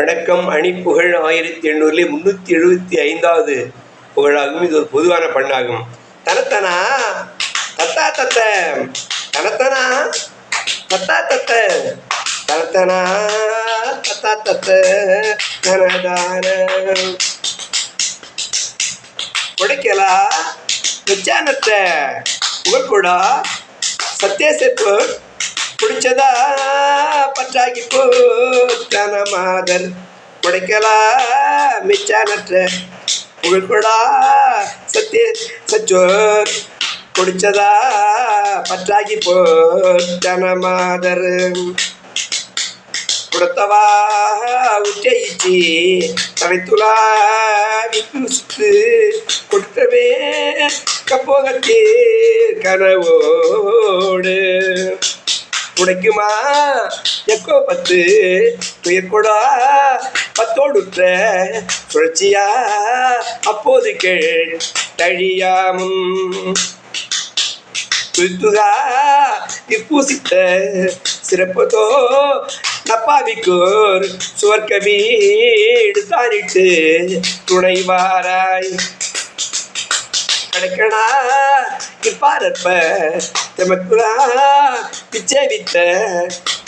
வணக்கம் அணிப்புகழ் ஆயிரத்தி எண்ணூறுல முந்நூற்றி எழுபத்தி ஐந்தாவது புகழாகும். இது ஒரு பொதுவான பண்ணாகும். தனத்தனா தத்தா தத்த. தனத்தனா தத்தா தத்த. தனத்தனா தத்தா தத்த. தனதான. உடைக்கலா வெச்சானத்த புகழ்கூடா சத்தியசெப்பு. பிடிச்சதா பற்றாகி போ மாதர் கொடைக்கலா மிச்சானற்ற புகழ்கூடா சத்திய சச்சோர் குடிச்சதா பற்றாகி போன மாதர் கொடுத்தவா உச்சயிச்சி தலைத்துலா விட்டு கொடுத்தவே கப்போகத்தே கனவோடு. உடைக்குமா? எக்கோ பத்து துயர்கொடா பத்தோடுற்ற சுழற்சியா? அப்போது கேள் தழியாமும் துய்த்துகா இப்பூசித்த சிறப்பதோ? நப்பாவிக்கோர் சுவர்க்கவி எடுத்தாரிட்டு துணைவாராய் கிடைக்கணா இப்பாரப்ப தெமக்குலா பிச்சை வித்த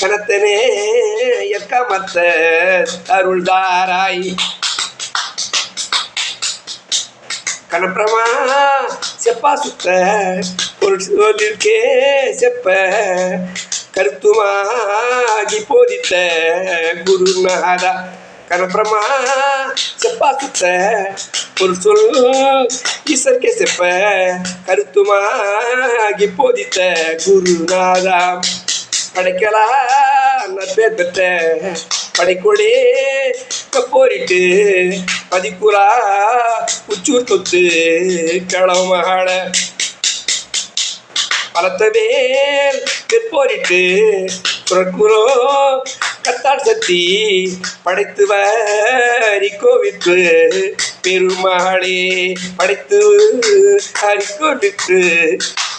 கணத்தனே எக்கமத்த அருள்தாராய். கணப்பிரமா செப்பா சுத்த ஒரு சொல்லிற்கே செப்ப கருத்துமாகி போதித்த குருநாதா. கணப்பிரமா செப்பா சுத்த ஒரு சொல் ஈசர்க்கே செப்ப கருத்துமாகி போதித்த குருநாதா. படைக்கலா நற்பேர் பெற்ற படைக்கொடே போரிட்டு பதிக்குறா உச்சூர் தொத்து களமகாட பலத்தவேல் பெற்போரிட்டு சுரக்குரோ கத்தார் சக்தி படைத்துவரி வரிக்கோவிற்று பெருமாளே படைத்து ஹரிக்கோவிற்று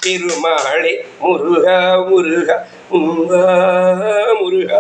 பெருமாளே முருகா முருகா முருகா முருகா.